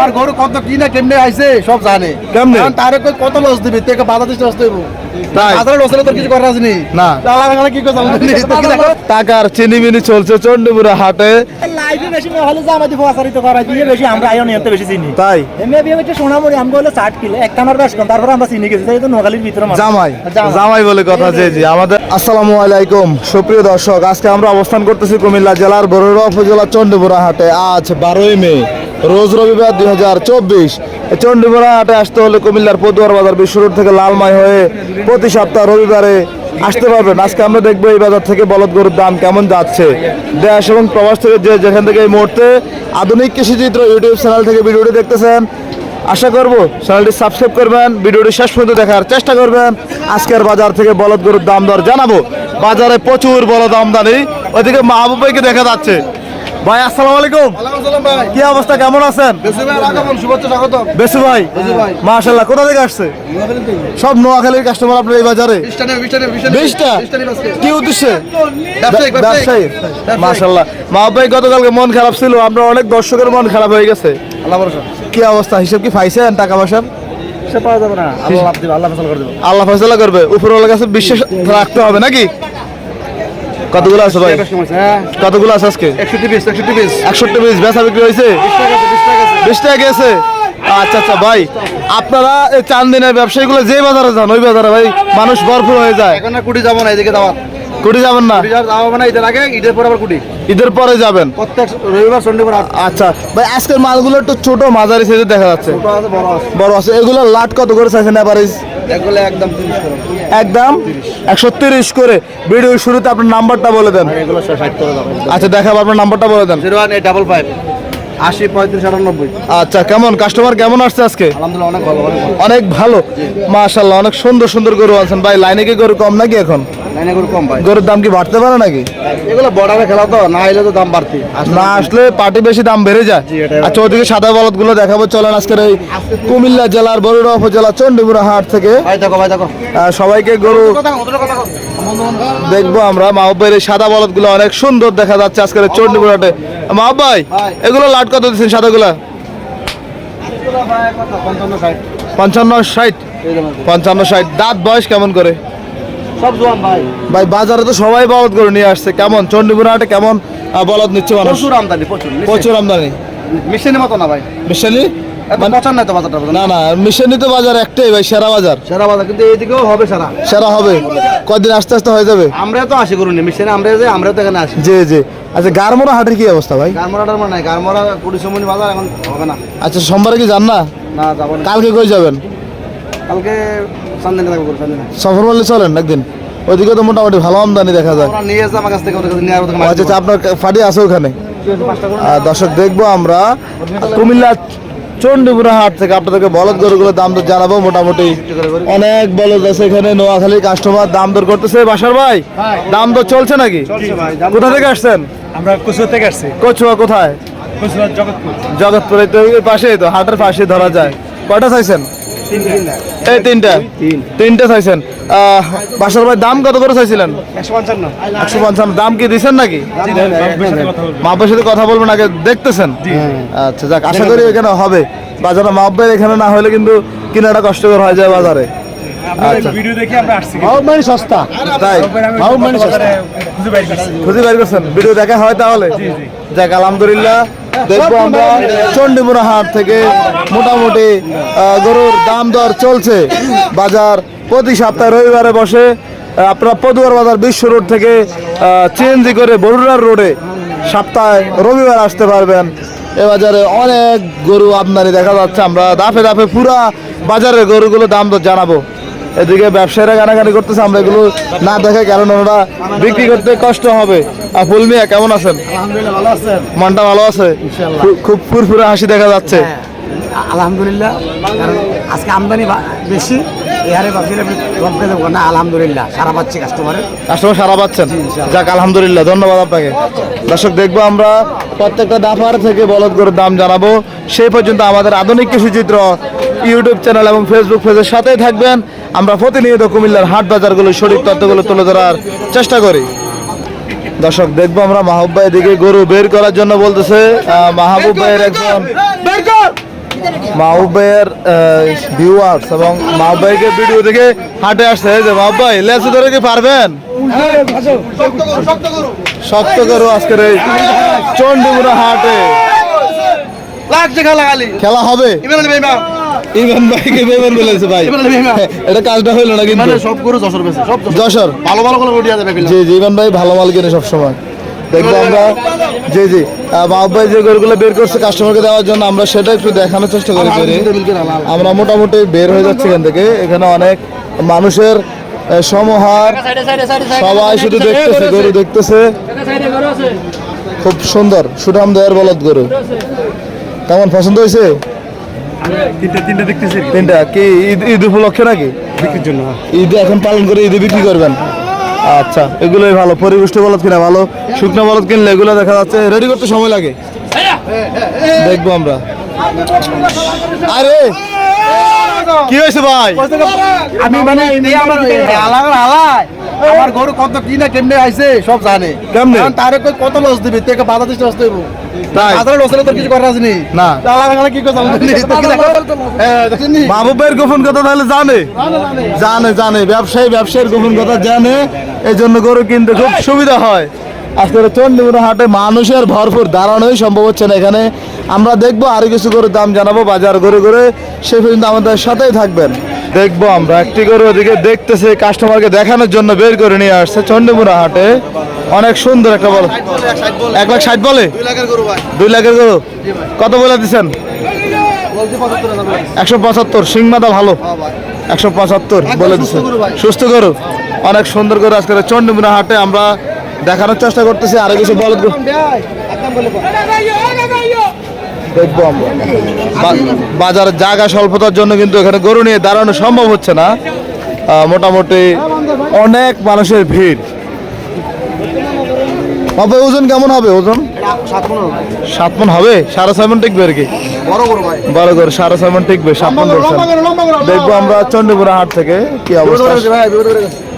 আমার গরু কত কি না কেমনে আইছে সব জানে। কেমনে? তারে কই কত লস দিবি? তুই বাধা দিতে লস দেবো। তাই? বাজারে লস হলে তোর কিছু করার আছে নি? না। তাহলে আমি কি করতাম টাকার চিনিমিনি চলছে চন্ডীপুরা হাটে। লাইফে বেশি হলে যে আমাদের প্রচারিত করা দিয়ে বেশি আমরা আয়ন নিয়ন্তে বেশি চিনি। তাই? এমনি বিয়ে হচ্ছে সোনামুড়ি আমি বলে ষাট কিলো। এক টানার বেশ কম তারপর আমরা চিনি গেছি। তাই তো নোগালির ভিতরে মানুষ। জামাই। জামাই। জামাই বলে কথা জি জি। আমাদের আসসালামু আলাইকুম। সুপ্রিয় দর্শক আজকে আমরা অবস্থান করতেছি কুমিল্লা জেলার বরুড়া উপজেলা চন্ডীপুরা হাটে। আজ বারোই মে। রোজ রবিবার দুই হাজার চব্বিশ। চন্ডীপুরা হাটে আসতে হলে কুমিল্লার পদুয়ার বাজার বিশ্ব রোড থেকে লালমাই হয়ে প্রতি সপ্তাহ রবিবারে আসতে পারবেন। আজকে আমরা দেখব এই বাজার থেকে বলদ গরুর দাম কেমন যাচ্ছে। দেশ এবং প্রবাস থেকে যে যেখান থেকে এই মুহূর্তে আধুনিক কৃষিচিত্র ইউটিউব চ্যানেল থেকে ভিডিওটি দেখতেছেন, আশা করব চ্যানেলটি সাবস্ক্রাইব করবেন, ভিডিওটি শেষ পর্যন্ত দেখার চেষ্টা করবেন। আজকের বাজার থেকে বলদ গরুর দাম দর জানাব। বাজারে প্রচুর বলদ আমদানি। ওইদিকে মাহবুব ভাইকে দেখা যাচ্ছে। ভাই আসসালামু আলাইকুম। কি অবস্থা? কেমন আছেন? ভাই আগমন বেসু ভাই মাশাল্লাহ কোথা থেকে আসছে? সব নোয়াখালীর কাস্টমার আপনার এই বাজারে? বিশটা কি উদ্দেশ্যে? ব্যবসায়ী মাশাল্লাহ মাহবুব ভাই গতকালকে মন খারাপ ছিল আমরা অনেক দর্শকের মন খারাপ হয়ে গেছে। আল্লাহ কি অবস্থা? হিসেব কি পাইছেন? টাকা পয়সা? পাওয়া যাবে না। আল্লাহ ফয়সালা করবে উপরওয়ালার কাছে বিশ্বাস রাখতে হবে নাকি? কতগুলো আছে ভাই? হ্যাঁ। কতগুলো আছে আজকে? একষট্টি পিস একষট্টি পিস। একষট্টি পিস। বেচা বিক্রি হয়েছে? বিশ টাকা গেছে? আচ্ছা আচ্ছা ভাই আপনারা এই চান দিনের ব্যবসায়ীগুলো যে বাজারে যান ওই বাজারে ভাই মানুষ ভরপুর হয়ে যায়। এখন কুড়ি যাব না এদিকে দাওয়াত কুড়ি যাবেন না? কুড়ি যাব না ঈদের আগে ঈদের পর আবার কুড়ি। ঈদের পরে যাবেন? প্রত্যেক রবিবার হাট আচ্ছা ভাই আজকের মালগুলো একটু ছোট মাঝারি সাইজে দেখা যাচ্ছে। বড় আছে। এগুলো লাট কত করে চাইছেন এভারেজ একদম একশো তিরিশ করে। ভিডিও শুরুতে আপনার নাম্বারটা বলে দেন। আচ্ছা দেখাবো আপনার নাম্বারটা বলে দেন। Zero one eight double five. আশি পঁয়ত্রিশ আটানব্বই। আচ্ছা কেমন? কাস্টমার কেমন আসছে আজকে? আলহামদুলিল্লাহ অনেক ভালো অনেক ভালো। মাশাল্লাহ অনেক সুন্দর সুন্দর গরু আছেন ভাই লাইনে কি গরু কম নাকি এখন? লাইনে কম গরুর দাম কি বাড়তে পারে নাকি? এগুলো বর্ডারে খেলা তো না এলে তো দাম বাড়তি। না আসলে পার্টি বেশি দাম বেড়ে যায়। আচ্ছা ওদিকে সাদা বলদগুলো দেখাবো। চলেন আজকের এই কুমিল্লা জেলার বরুড়া উপজেলা চন্ডীপুরা হাট থেকে। সবাইকে গরু দেখব আমরা। মাহবাইয়ের এই সাদা বলদগুলো অনেক সুন্দর দেখা যাচ্ছে আজকের এই হাটে। মাহবাই ভাই। এগুলো লাট কত দিচ্ছেন সাদাগুলা? পঞ্চান্ন ষাট। পঞ্চান্ন ষাট? দাঁত বয়স কেমন করে? ভাই। বাজারে তো সবাই বলদ করে নিয়ে আসছে। কেমন? চন্ডীপুরা হাটে কেমন বলদ নিচ্ছে মানুষ? প্রচুর আমদানি প্রচুর। আমদানি। মেশিনের মতো না ভাই। মিশালি এত নাই তো বাজারটা না না তো বাজার একটাই ভাই সেরা বাজার। সেরা বাজার কিন্তু এইদিকেও হবে সেরা। সেরা হবে। আস্তে আস্তে হয়ে যাবে? আমরা তো আসি করুন মেশিনে আমরা যে আমরা তো এখানে আসি জি জি। আচ্ছা গারমোড়া হাটের কি অবস্থা ভাই? নাই বাজার এখন হবে না। আচ্ছা সোমবারে কি যান না? না যাব না। কালকে কই যাবেন? কালকে থাকব সফর বললে চলেন একদিন। ওইদিকে তো মোটামুটি ভালো আমদানি দেখা যায়। নিয়ে এসে আমার কাছ থেকে ওদের কাছে নিয়ে আর ওদের ও আচ্ছা আচ্ছা, আপনার ফাটি আছে ওখানে। দর্শক দেখব আমরা। কুমিল্লা চন্ডীপুরা হাট থেকে আপনাদেরকে বলদ গরুগুলোর দাম দর জানাব। মোটামুটি অনেক বলদ আছে এখানে নোয়াখালী কাস্টমার দাম দর করতেছে। বাসার ভাই দাম দর চলছে নাকি? কোথা থেকে আসছেন? আমরা কচুয়া থেকে আসছি। কচুয়া কোথায়? জগৎপুর। জগৎপুর পাশেই তো হাটের পাশে ধরা যায়। কয়টা চাইছেন? এই তিনটা? তিনটা চাইছেন। আহ, বাসার ভাই দাম কত করে চাইছিলেন? একশো পঞ্চান্ন। দাম কি দিচ্ছেন নাকি? মাপের সাথে কথা বলবেন। আগে দেখতেছেন? আচ্ছা যাক আশা করি এখানে হবে। বাজারে মাপের এখানে না হলে কিন্তু কিনাটা কষ্টকর হয়ে যায় বাজারে। আচ্ছা। ভিডিও দেখে আমরা আসছি। মানে সস্তা। তাই? মানে খুঁজে বাইর খুঁজে বের করছেন? ভিডিও দেখা হয় তাহলে? যাক আলহামদুলিল্লাহ। দেখব আমরা চন্ডীপুরা হাট থেকে মোটামুটি গরুর দাম দর চলছে। বাজার প্রতি সপ্তাহে রবিবারে বসে। আপনারা পদুয়ার বাজার বিশ্ব রোড থেকে চেঞ্জি করে বরুড়ার রোডে সপ্তাহে রবিবার আসতে পারবেন। এ বাজারে অনেক গরু আমদানি দেখা যাচ্ছে। আমরা দাফে দাফে পুরা বাজারের গরুগুলো দাম দর জানাব। এদিকে ব্যবসায়ীরা গানাগানি করতেছে আমরা এগুলো না দেখে কারণ ওরা বিক্রি করতে কষ্ট হবে। আর ফুলমিয়া কেমন আছেন? আলহামদুলিল্লাহ মনটা ভালো আছে? খুব ফুরফুরে হাসি দেখা যাচ্ছে। আলহামদুলিল্লাহ কারণ আজকে আমদানি বেশি এই হারে কম করে দেবো। না আলহামদুলিল্লাহ সারা পাচ্ছি কাস্টমারের কাস্টমার সারা পাচ্ছেন? যাক আলহামদুলিল্লাহ ধন্যবাদ আপনাকে। দর্শক দেখব আমরা প্রত্যেকটা দাফার থেকে বলদ গরুর দাম জানাব। সেই পর্যন্ত আমাদের আধুনিক কৃষি চিত্র ইউটিউব চ্যানেল এবং ফেসবুক পেজের সাথেই থাকবেন। আমরা প্রতিনিয়ত কুমিল্লার হাট বাজারগুলো সঠিক তথ্যগুলো তুলে ধরার চেষ্টা করি। দর্শক দেখব আমরা মাহবুব ভাই এদিকে গরু বের করার জন্য বলতেছে। মাহবুব ভাইয়ের একজন মাহবুবের ভিউয়ার্স এবং মাহবুবাইকে ভিডিও দেখে হাটে আসছে। যে মাহবুবাই লেসু ধরে কি পারবেন? শক্ত করো আজকের এই চন্ডিমুড়া হাটে। খেলা হবে। ইমরান ভাই ভাইকে বেমান বলেছে ভাই। এটা কাজটা হইল না কিন্তু? মানে সব গরু যশোর বেশি সব যশোর। ভালো ভালো করে উঠিয়ে যাবে জি জি ইমরান ভাই ভালো মাল কিনে সবসময়। দেখব আমরা। জি জি। মাহবুব ভাই যে গরুগুলো বের করছে কাস্টমারকে দেওয়ার জন্য আমরা সেটা একটু দেখানোর চেষ্টা করি আমরা মোটামুটি বের হয়ে যাচ্ছি এখান থেকে। এখানে অনেক মানুষের সমহার। সবাই শুধু দেখতেছে গরু দেখতেছে। খুব সুন্দর সুঠাম দেয়ের বলদ গরু। কেমন পছন্দ হয়েছে? তিনটা তিনটা দেখতেছি। তিনটা কি ঈদ ঈদ উপলক্ষে নাকি? বিক্রির জন্য ঈদ এখন পালন করে ঈদে বিক্রি করবেন? আচ্ছা এগুলোই ভালো। পরিপুষ্ট বলদ কিনা ভালো। শুকনো বলদ কিনলে এগুলো দেখা যাচ্ছে রেডি করতে সময় লাগে। দেখব আমরা। আরে! কি হয়েছে ভাই? আমি মানে আমার গরু কত কি না কেমনে আইছে সব জানে। কেমনে? তারে কত লস দিবি? তুই বাধা দিতে লস দেবো? মাহবুব ভাইয়ের গোপন কথা তাহলে জানে? জানে জানে। ব্যবসায়ী ব্যবসায়ীর গোপন কথা জানে। এই জন্য গরু কিনতে খুব সুবিধা হয়। আজকে চন্ডীপুরা হাটে মানুষের ভরপুর দাঁড়ানোই সম্ভব হচ্ছে না এখানে। আমরা দেখব আরও কিছু গরুর দাম জানাব বাজার করে করে সে পর্যন্ত আমাদের সাথেই থাকবেন। দেখব আমরা। একটি গরু ওদিকে দেখতেছে কাস্টমারকে দেখানোর জন্য বের করে নিয়ে আসছে চন্ডীপুরা হাটে। অনেক সুন্দর একটা বল এক লাখ ষাট বলে? দুই লাখের গরু। কত বলে দিচ্ছেন। একশো পঁচাত্তর। সিংমাদা ভালো। একশো পঁচাত্তর বলে সুস্থ দিচ্ছে গরু ভাই। সুস্থ গরু। অনেক সুন্দর করে আজকে চন্ডীমুনা হাটে। আমরা দেখানোর চেষ্টা করতেছি। আরও কিছু বলে কর। দেখব আমরা। বা- জায়গা স্বল্পতার জন্য কিন্তু এখানে গরু নিয়ে দাঁড়ানো সম্ভব হচ্ছে না। মোটামুটি অনেক মানুষের ভিড়। হবে ওজন কেমন হবে ওজন? এটা সাত পনেরো মন হবে। সাড়ে ছয় মন টিকবে আর কি? বড় করে সাড়ে ছয় মন টিকবে সাত মন বলছেন লম্বা গরু, লম্বা গরু, দেখব আমরা চন্ডীপুরা হাট থেকে কি অবস্থা।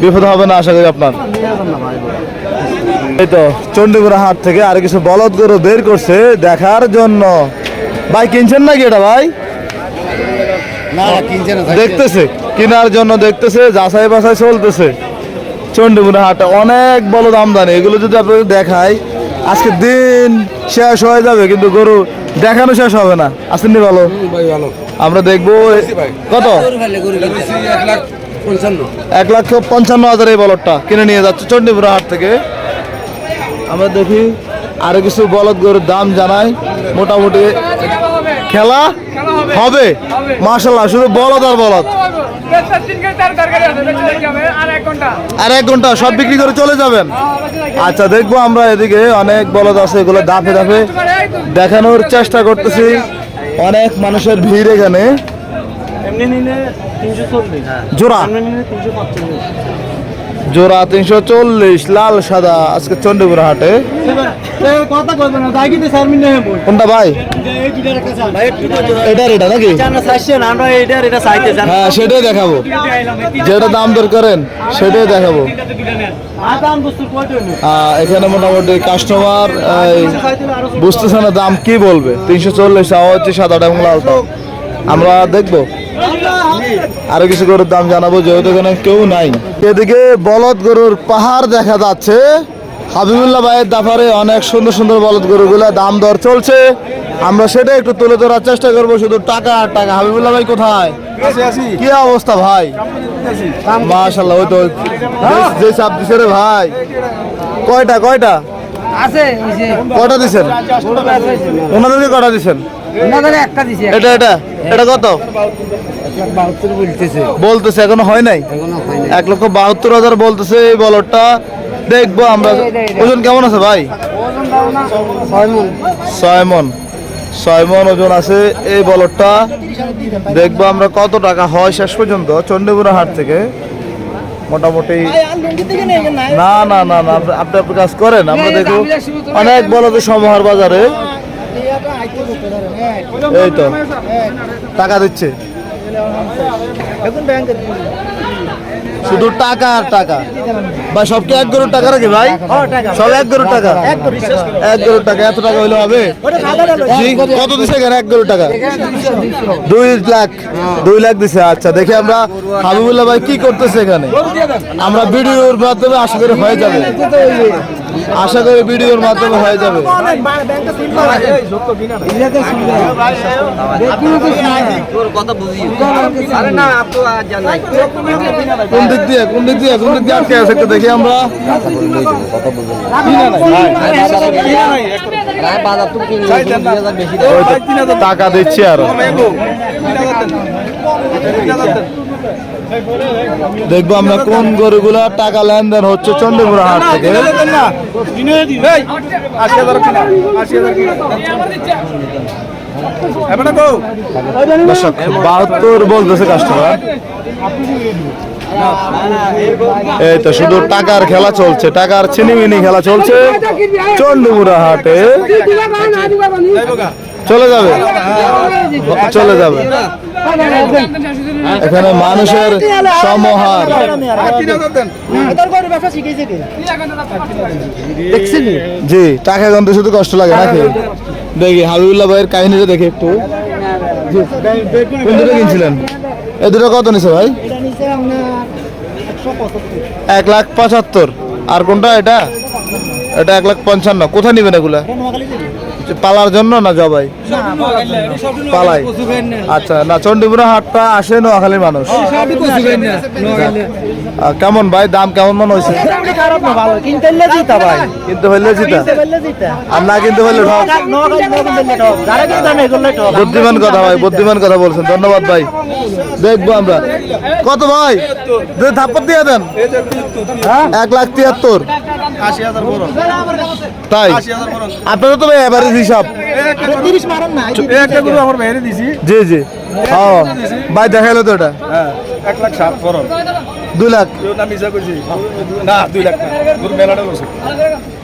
বিপদ হবে না আশা করি আপনার। এই তো চন্ডীপুরা হাট থেকে আর কিছু বলদ গরু বের করছে দেখার জন্য। ভাই কিনছেন নাকি এটা ভাই? দেখতেছে কেনার জন্য দেখতেছে যাচাই বাছাই চলতেছে। চন্ডীপুরা হাটে অনেক বলদ আমদানি এগুলো যদি আপনাদের দেখাই আজকে দিন শেষ হয়ে যাবে কিন্তু গরু দেখানো শেষ হবে না। আসেননি ভালো? আমরা দেখব কত? এক লাখ পঞ্চান্ন হাজার এই বলদটা কিনে নিয়ে যাচ্ছে চণ্ডীপুরা হাট থেকে। আমরা দেখি আরও কিছু বলদ গরুর দাম জানাই। মোটামুটি খেলা হবে। মার্শাল্লাহ শুধু বলদ আর বলদ। আর এক ঘণ্টা সব বিক্রি করে চলে যাবেন। আচ্ছা দেখব আমরা এদিকে অনেক বলদ আছে এগুলো দাফে দাফে দেখানোর চেষ্টা করতেছি। অনেক মানুষের ভিড় এখানে। জোড়া? জোড়া তিনশো চল্লিশ, লাল, সাদা, আজকে চন্ডীপুরা হাটে। ভাই? এটা নাকি? হ্যাঁ সেটাই দেখাবো। যেটা দাম করেন, সেটাই দেখাবো। এখানে মোটামুটি কাস্টমার বুঝতেছে না দাম কি বলবে। তিনশো চল্লিশ হচ্ছে, সাদাটা এবং লালটা। আমরা দেখব। আরও কিছু গরুর দাম জানাব যেহেতু এখানে কেউ নাই। এদিকে বলদ গরুর পাহাড় দেখা যাচ্ছে। হাবিবুল্লাহ ভাইয়ের দাফারে অনেক সুন্দর সুন্দর বলদ গরুগুলা দাম দর চলছে। আমরা সেটা একটু তুলে ধরার চেষ্টা করব শুধু টাকা আর টাকা। হাবিবুল্লাহ ভাই কোথায়? কি অবস্থা ভাই? মাশাল্লাহ ওই তো যে- চাপ দিছে রে ভাই। কয়টা কয়টা? কয়টা দিছেন? ওনাদেরকে কটা দিছেন? একটা দিছে এটা এটা এটা কত? বলতেছে। এখনও হয় নাই? এক লক্ষ বাহাত্তর হাজার বলতেছে এই বলরটা দেখব আমরা। ওজন কেমন আছে ভাই? ওজন দাও ছয় মন। ছয় মন। ওজন আছে এই বলরটা দেখব আমরা কত টাকা হয় শেষ পর্যন্ত চন্ডীপুরা হাট থেকে। মোটামুটি না? না না না আপনি- আপনি কাজ করেন আমরা দেখব। অনেক বলদের সমহার বাজারে। এই তো। টাকা দিচ্ছে। শুধু টাকা আর টাকা। ভাই সব কি এক গরুর টাকা নাকি ভাই? সব এক গরুর টাকা? এক গরুর টাকা এত টাকা হইলে হবে? কত দিছে এখানে এক গরুর টাকা? দুই লাখ। দুই লাখ দিছে আচ্ছা দেখি আমরা হাবিবুল্লাহ ভাই কি করতেছে এখানে। আমরা ভিডিওর মাধ্যমে আশা করি হয়ে যাবে। আশা করি ভিডিওর মাধ্যমে হয়ে যাবে। কোন দিক দিয়ে কোন দিক দিয়ে কোন দিক দিয়ে আটকে আছে একটু দেখি আমরা। টাকা দিচ্ছি আরও। দেখব আমরা কোন গরুগুলা টাকা লেনদেন হচ্ছে চন্ডীপুরা হাট থেকে। বাহাত্তর বলতেছে কাস্টমার এই তো শুধু টাকার খেলা চলছে, টাকার ছিনিমিনি খেলা চলছে চন্ডীপুরা হাটে। চলে যাবে চলে যাবে। এখানে মানুষের সমহার। জি টাকা গন্ধে শুধু কষ্ট লাগে নাকি? দেখি হাবিবুল্লাহ ভাইয়ের কাহিনীটা দেখি একটু। জি, কোন দুটো কিনছিলেন? এই দুটো কত নিছে ভাই? এক লাখ পঁচাত্তর। আর কোনটা এটা? এটা এক লাখ পঞ্চান্ন। কোথায় নিবেন এগুলা? পালার জন্য না জবাই? পালাই। আচ্ছা না চন্ডীপুরা হাটটা আসে নোয়াখালীর মানুষ। কেমন ভাই? দাম কেমন মনে হয়েছে? কিন্তু হইলে জিতা আর না কিন্তু হইলে বুদ্ধিমান কথা ভাই বুদ্ধিমান কথা বলছেন। ধন্যবাদ ভাই। দেখব আমরা। কত ভাই? দুই থাপ্পর দিয়ে দেন। এক লাখ তিয়াত্তর। তাই? আপনাদের তো ভাই এভারেজ হিসাব। একটা গরু আমার বাইরে দিছি। জি জি। হ্যাঁ ভাই দেখাইলো তো ওটা হ্যাঁ এক লাখ সাত দুই লাখ। না দুই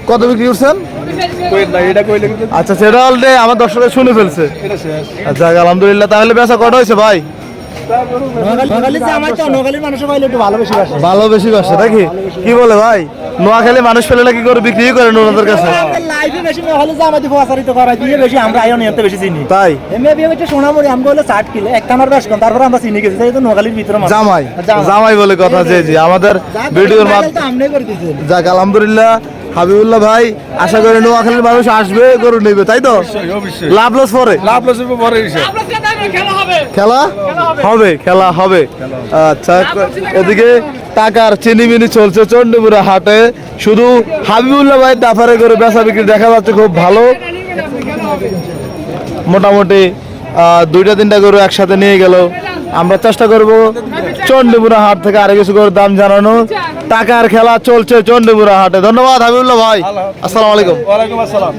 কত বিক্রি করছেন? কই না এটা কইলে কিন্তু আচ্ছা সেটা অলরেডি আমার দর্শকের শুনে ফেলছে। আচ্ছা আলহামদুলিল্লাহ তাহলে বেচা কটা হয়েছে ভাই? ভালো বেশি বাসে নাকি? কি বলে ভাই? নোয়াখালী মানুষ পেলে কি করে বিক্রি করেন ওনাদের কাছে? তাই? জামাই। জামাই। বলে কথা জি জি আমাদের ভিডিওর মাধ্যমে যাক আলহামদুলিল্লাহ। হাবিবুল্লাহ ভাই আশা করি নোয়াখালীর মানুষ আসবে গরু নেবে তাই তো? অবশ্যই লাভ লস পরে? লাভ লস হিসাব খেলা হবে। খেলা? হবে। আচ্ছা এদিকে টাকার চিনিমিনি চলছে চন্ডীপুরা হাটে। শুধু হাবিবুল্লাহ ভাই দাফারে করে বেচা বিক্রি দেখা যাচ্ছে খুব ভালো। মোটামুটি দুইটা তিনটা গরু একসাথে নিয়ে গেল। আমরা চেষ্টা করব চন্ডীপুরা হাট থেকে আরও কিছু গরুর দাম জানানো। টাকার খেলা চলছে চন্ডীপুরা হাটে। ধন্যবাদ হাবিবুল্লাহ ভাই। আসসালামু আলাইকুম। ওয়ালাইকুম আসসালাম।